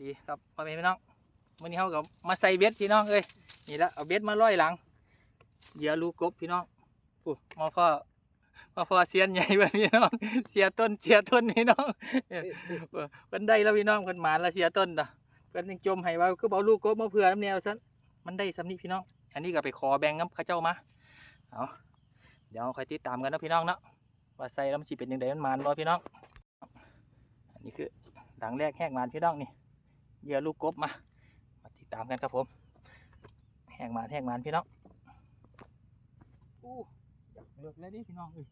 ดีครับพ่อแม่พี่น้องวันนี้เขาก็มาใส่เบ็ดพี่น้องเอ้ยนี่ละเอาเบ็ดมาร้อยหลังเหยื่อลูกกบพี่น้องปุ๊มาพ่อมาพ่อเสียนใหญ่แบบพี่น้องเสียต้นเสียต้นพี่น้องเออเพิ่นได้แล้วพี่น้องเพิ่นหมานแล้วเสียต้นเด้อเพิ่นยังจมให้ว่าคือเอาลูกกบมาเผื่อน้ำแนวซะมันได้สำนีพี่น้อง อันนี้ก็ไปขอแบ่งกับข้าเจ้ามาเอาเดี๋ยวคอยติดตามกันนะพี่น้องเนาะว่าใส่แล้วมันสิเป็นยังไงมันหมานบ่พี่น้อง อันนี้คือหลังแรกแหกหมานพี่น้องนี่ เหยื่อลูกกบมา มาติดตามกันครับผม แหงมานแหงมานพี่น้องอู้เลือกเลยดิพี่น้องเอ้ย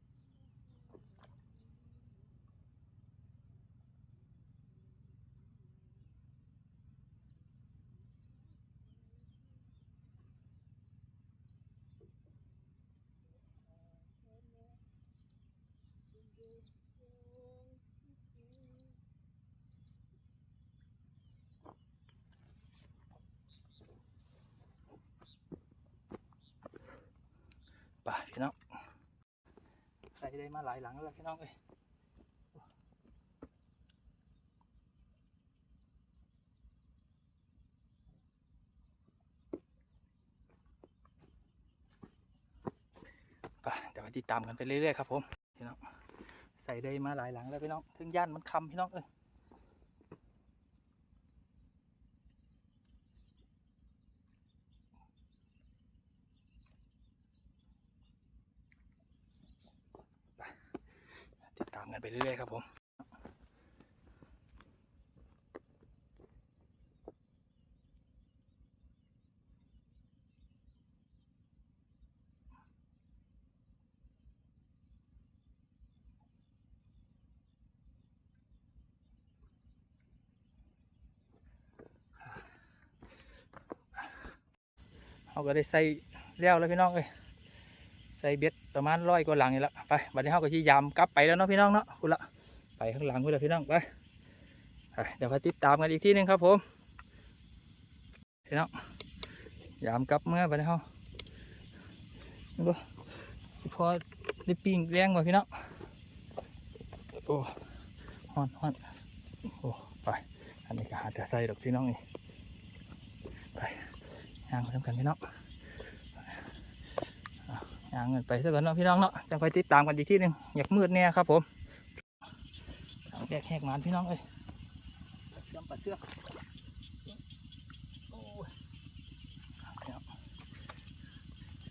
พี่น้องใส่ได้มาหลายหลังแล้วพี่น้องเอ้ยไปเดี๋ยวไปติดตามกันไปเรื่อยๆครับผมพี่น้องใส่ได้มาหลายหลังแล้วพี่น้องถึงย่านมันคำพี่น้องเอ้ย ติดตาม กันไปเรื่อยๆครับผมเขาก็ได้ใส่แล้วแล้วพี่น้องเอ้ย ใส่เบ็ดประมาณร้อยกว่าหลังนี่ละไปบัดนี้เขาก็ชี้ยามกลับไปแล้วเนาะพี่น้องเนาะคุณละไปข้างหลังคุณละพี่น้องไปเดี๋ยวไปติดตามกันอีกทีหนึงครับผมพี่น้องยามกลับเมื่อบัดนี้เขาดูสิพอได้ปิ้งแรงกว่าพี่น้องโอ้ฮอนฮอนโอ้ไปอันนี้ก็หาจะใส่ดอกพี่น้องนี่ไปย่างไปทำกันพี่น้อง ย่างเงินไปซะก่อนเนาะพี่น้องเนาะจังไปติดตามกันอีกที่หนึ่งอยากมืดเนี่ยครับผมแยกแหกงานพี่น้องเอ้ยเชื่อมปัดเชือกโอ้ยพี่น้อง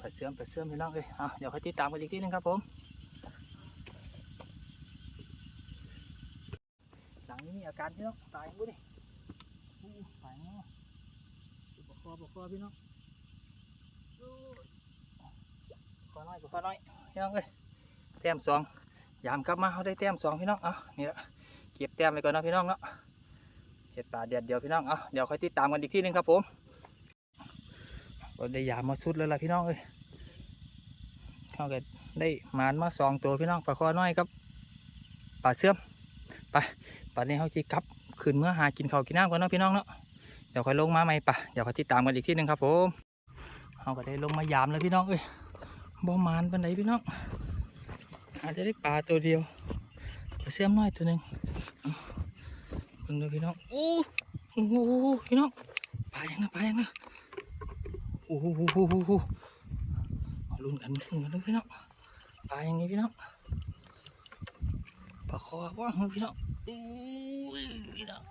ปัดเชื่อมปัดเชื่อมพี่น้องเอ้ยเอาเดี๋ยวไปติดตามกันอีกที่หนึ่งครับผมหลังนี้มีอาการพี่น้องตายกูดิตายเนาะบกคอบกคอพี่น้อง ขอน้อยขอน้อยพี่น้องเอ้ยแต้มสองยามกลับมาเขาได้แต้มสองพี่น้องเอานี่ละเก็บแต้มไปก่อนเนาะพี่น้องเนาะเห็ดปลาเดียดเดียวพี่น้องเอาเดี๋ยวค่อยติดตามกันอีกทีหนึงครับผมก็ได้ยามมาสุดแล้วล่ะพี่น้องเอ้ยเขาก็ได้หมานมาสองตัวพี่น้องปลาคอน้อยครับปลาเสื่อมไปป่านนี้เขาจีกลับขึ้นเมื่อหากินข้ากินน้ำก่อนเนาะพี่น้องเนาะเดี๋ยวค่อยลงมาใหม่ปะเดี๋ยวค่อยติดตามกันอีกทีหนึงครับผมเขาก็ได้ลงมายามแล้วพี่น้องเอ้ย บ่มานปันไดพี่น้องอาจจะได้ปลาตัวเดียวปลาเสียมน้อยตัวหนึ่งเอาเบิ่งดูพี่น้องโอ้โอ้โหพี่น้องปลายังนะปลายังนะโอ้โหโอ้โหโอ้โหเอาลุ้นกันลุ้นกันดูพี่น้องปลาอย่างนี้พี่น้องปลาคอว่าเฮ้ยพี่น้องโอ้พี่น้อง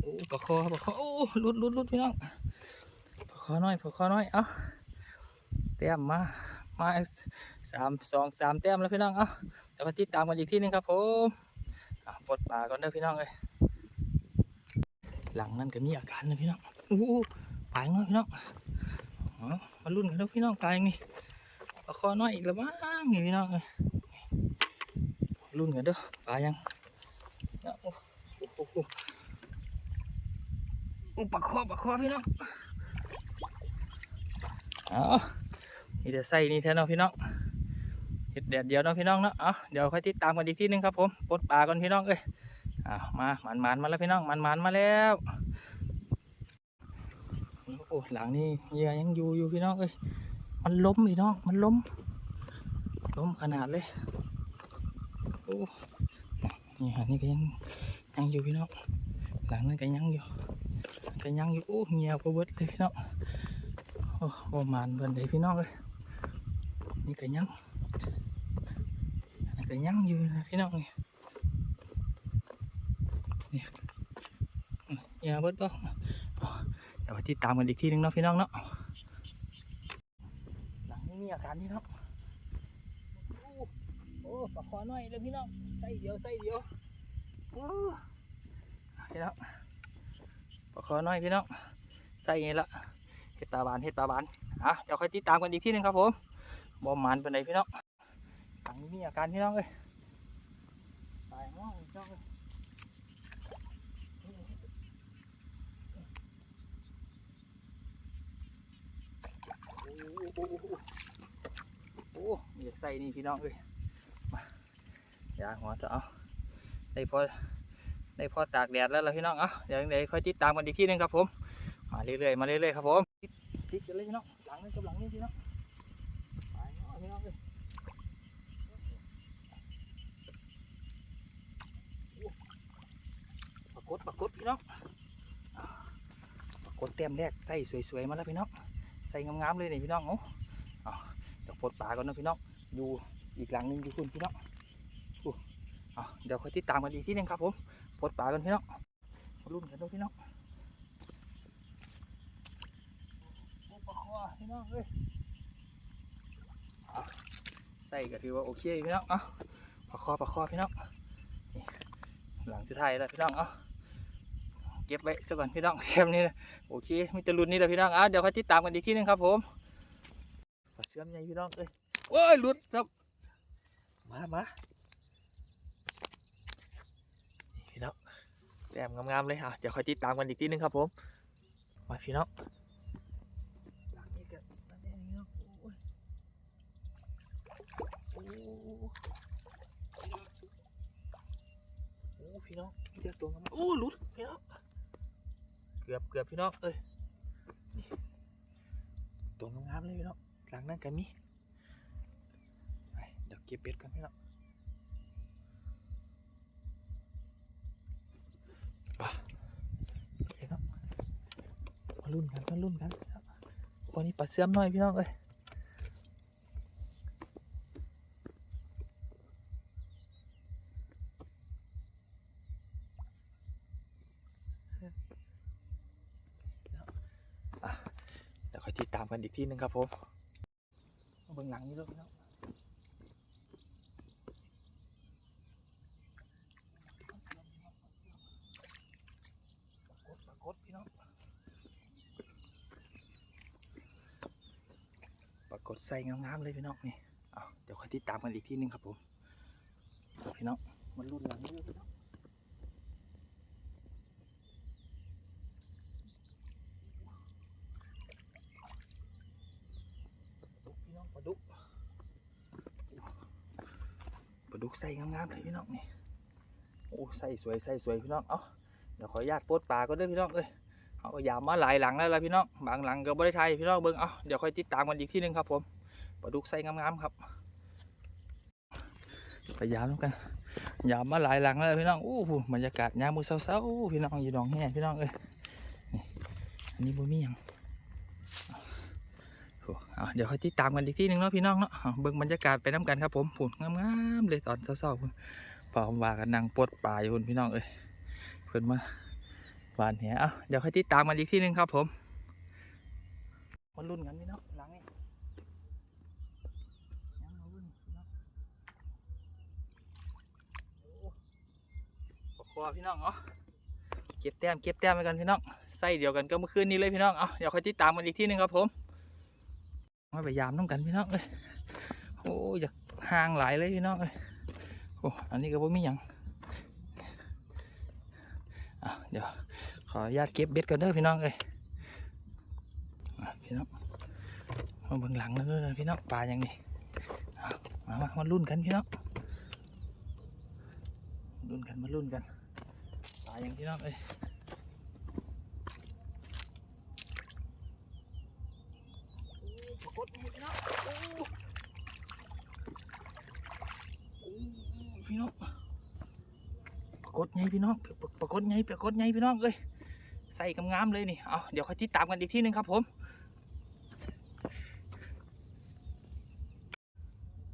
โอ้ปลาคอปลาคอโอ้ลุ้นลุ้นลุ้นพี่น้องปลาคอน้อยปลาคอน้อยเอ้า แต้มมา มาสามสองสามแต้มแล้วพี่น้อง เอ้าเดี๋ยวมาติดตามกันอีกทีหนึงครับผมอะปลดปลาก่อนเด้อพี่น้องเลยหลังนั้นก็มีอาการนะพี่น้องอู้หูปลายงน้อยพี่น้องอ๋อมาลุ้นกันเด้อพี่น้องปลายงนี้ปลาคอน้อยอีกแล้วมั้งนี่พี่น้องเอ้ยลุ้นกันเด้อปลายังโอ้โหปลาคอปลาคอพี่น้องเอ๋อ นี่เดี๋ยวใส่นี่แทนเนาะพี่น้องเห็ดแดดเดียวเนาะพี่น้องเนาะเอาเดี๋ยวค่อยติดตามกันอีกทีหนึงครับผมปลดปลาก่อนพี่น้องเอ้ยอ่ามาหมันหมันมาแล้วพี่น้องหมันหมันมาแล้วโอ้หลังนี่เหยื่อยังอยู่อยู่พี่น้องเอ้ยมันล้มพี่น้องมันล้มล้มขนาดเลยโอ้นี่ฮะนี่ก็ยังยังอยู่พี่น้องหลังนั้นก็ยังอยู่ก็ยังอยู่โอ้เงียบเบิดเลยพี่น้องโอ้ประมาณเบินเลยพี่น้องเลย นี่ก็ยังอันนี้ก็ยังอยู่นะพี่น้องนี่นี่เงียบเบิดบ่เดี๋ยวไปติดตามกันอีกทีหนึงเนาะพี่น้องเนาะหลังนี้มีอาการพี่น้องโอ้โอ้ปากคอหน่อยเลยพี่น้องใส่เดียวใส่เดียวโอ้พี่น้องปลาคอน้อยพี่น้องใส่ไงละเห็ดปลาบานเห็ดปลาบานอะเดี๋ยวค่อยติดตามกันอีกที่หนึ่งครับผม บอมันเป็นไงพี่น้องหลังมีอาการพี่น้องเลยตายน้องพี่น้องเลยโอ้โหโอ้โหมีแต่ใส่นี่พี่น้องเลยมาอย่าหัวจะเอาได้พอได้พอตากแดดแล้วล่ะพี่น้อง เอะเดี๋ยวยังไงค่อยติดตามกันอีกทีหนึงครับผม มาเรื่อยๆ มาเรื่อยๆ ครับผมติดกันเลยพี่น้อง หลังนี้กับหลังนี้พี่น้องไปเนาะพี่น้องเลยโอ้ ปรากฏปรากฏพี่น้องปรากฏเต็มแรกใส่สวยๆมาแล้วพี่น้องใส่งามๆเลยนี่พี่น้องโอ้เอาเดี๋ยวปลดปลาก่อนนะพี่น้องอยู่อีกหลังหนึงอยู่คุณพี่น้องอ้เอเดี๋ยวค่อยติดตามกันอีกทีหนึงครับผมปลดปลากันพี่น้องมาลุ้นกันด้วยพี่น้องปลาคอพี่น้องเอ้ยเอใส่ก็ถือว่าโอเคพี่น้องเอาปลาคอปลาคอพี่น้องหลังสุดท้ายแล้วพี่น้องเอา เก็บไว้สักก่อนพี่น้องเทมนี้นะโอเคมีตะลุนนี่แหละพี่น้องอะเดี๋ยวค่อยติดตามกันอีกทีหนึงครับผมปลาเสื่อมใหญ่พี่น้องเอ้ยโอ้ยหลุดจับมามาพี่น้องแต้มงามๆเลยอะเดี๋ยวค่อยติดตามกันอีกทีนึงครับผมมาพี่น้องพี่น้องโอ้ยโอ้โอ้พี่น้องเรียกตัวงามโอ้หลุดพี่น้อง กือบเกือบพี่น้องเอ้ยนี่ตัวงามเลยพี่น้องหลังนั่นกันมีไปเดี๋ยวเก็บเบ็ดกันพี่น้องพี่น้องมาลุ้นกันมาลุ้นกันวันนี้ปลาเสื่อมหน่อยพี่น้องเอ้ยอะเดี๋ยวค่อย ติดตามกันอีกทีหนึงครับผมเบื้องหลังนี้ด้วยพี่น้องปรากฏพี่น้องปรากฏใส่งามๆเลยพี่น้องนี่ เดี๋ยวค่อยติดตามกันอีกทีหนึงครับผม พี่น้อง มันรุ่นหลังนี้เลยพี่น้องปลาดุกพี่น้องปลาดุ กปลาดุกใส่งามๆเลยพี่น้องนี่โอ้ใส่สวยใส่สวยพี่น้องเอ้าเดี๋ยวขออนุญาตโพดปลาก็ได้อพี่น้องเอ้ยเอาก็ยามมาหลายหลังแล้วล่ะพี่น้องบางหลังก็บ่ได้ไทยพี่น้องเบิ่งเอ้าเดี๋ยวค่อยติดตามกันอีกทีหนึงครับผมปลาดุกใส่งามๆครับพยายามแล้วกันยามมาหลายหลังแล้วพี่น้องโอ้โหบรรยากาศยามมือเช้าๆพี่น้องอยู่ดองแห่พี่น้องเอ้ยนี่อันนี้บ่มีหยัง เดี๋ยวค่อยติดตามกันอีกที่หนึ่งเนาะพี่น้องเนาะเบิ่งบรรยากาศไปน้กันครับผมผุ่นงามๆเลยตอนเช้าๆพุ่นพอมว่ากันนั่งปดปลาอยู่พุ่นพี่น้องเอ้ยเพิ่นมาหวานแหเอาเดี๋ยวค่อยติดตามกันอีกที่หนึ่งครับผมมาลุ้นกันพี่น้องหลังนี่ยังมาลุ้นพี่น้องโอ้ปลาคอพี่น้องเนาะเก็บแต้มเก็บแต้มไปกันพี่น้องใส่เดียวกันก็เมื่อคืนนี้เลยพี่น้อง เอาเดี๋ยวค่อยติดตามกันอีกทีหนึงครับผม มาพยายามต้องกันพี่น้องเลยโอ้อยากห่างหลายเลยพี่น้องเลยโอ้อันนี้ก็บ่มีหยังเดี๋ยวขออนุญาตเก็บเบ็ดก่อนเด้อพี่น้องเอ้ยพี่น้องมาเบิ่งหลังแล้วด้อพี่น้องปลาอย่างนี้เอามามามาลุ้นกันพี่น้องลุ้นกันมาลุ้นกันปลาอย่างพี่น้องเอ้ยโอ้ปรากฏนี่พี่น้องโอ้โอ้ พี่น้องปรากฏไงพี่น้องปรปรากฏไงปรากฏไงพี่น้องเอ้ยใส่กำงามเลยนี่เอาเดี๋ยวค่อยติดตามกันอีกที่หนึ่งครับผม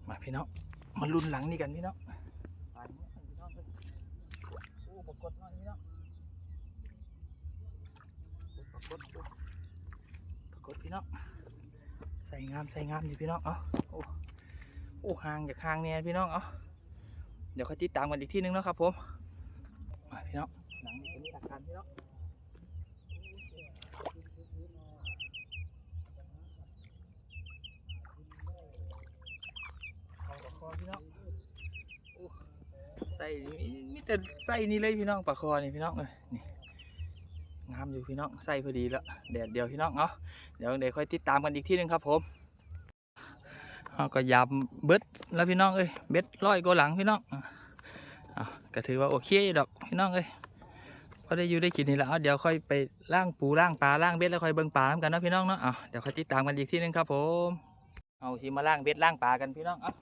มาพี่น้องมาลุ้นหลังนี่กันพี่น้องปพี่น้องเอ้ยโอ้ปรากฏน่อยพี่น้องปรากฏดูปรากฏพี่น้องใส่งามใส่งามดิพี่น้องเอาโอ้โอ้หางจากหางเนี่ยพี่น้องเอา เดี๋ยวค่อยติดตามกันอีกที่หนึงเนาะครับผมมาพี่น้องหลังนี่เป็นหลักฐานพี่น้องปลาคอพี่น้องโอ้ใส่นี่มีแต่ใส่นี่เลยพี่น้องปลาคอนี่พี่น้องเอ้ยนี่งามอยู่พี่น้องใส่พอดีแล้วแดดเดียวพี่น้องเนาะเดี๋ยวเดี๋ยวค่อยติดตามกันอีกที่หนึงครับผม เาก็ยำเบ็ดแล้วพี่น้องเอ้ยเบ็ดร้อยกว่าหลังพี่น้องอะก็ถือว่าโอเคดอกพี่น้องเอ้ยก็ได้อยู่ได้กินนี่แล้วเดี๋ยวค่อยไปล่างปูล่างปลาล่างเบ็ดแล้วค่อยเบิ่งปลาน้ำกันเนาะพี่น้องเนาะเดี๋ยวค่อยติดตามกันอีกทีหนึงครับผมเอาสิมาล่างเบ็ดล่างปลากันพี่น้องอะ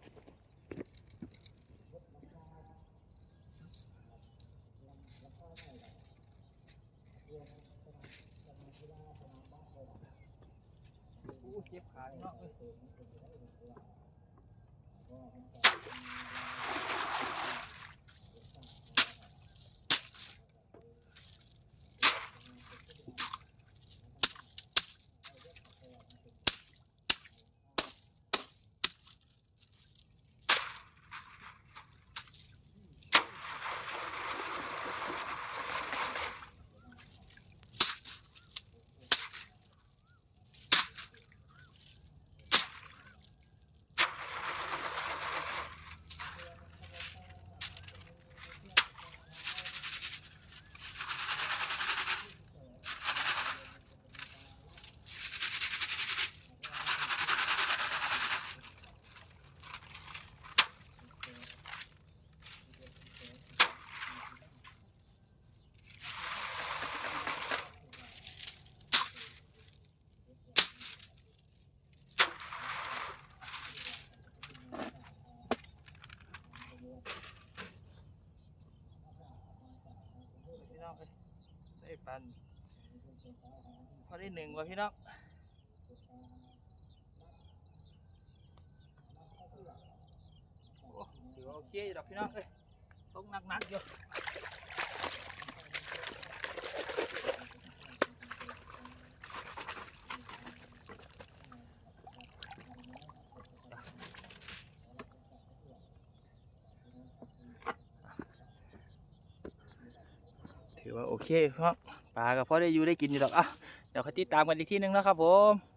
ได้ปันพอได้หนึ่งว่ะพี่น้องโอ้ถือว่าโอเคอยู่ดอกพี่น้องเอ้ยต้องหนักๆอยู่ถือว่าโอเคครับ ปลาก็พอได้อยู่ได้กินอยู่ดอกอะเดี๋ยวค่อยติดตามกันอีกทีหนึงนะครับผม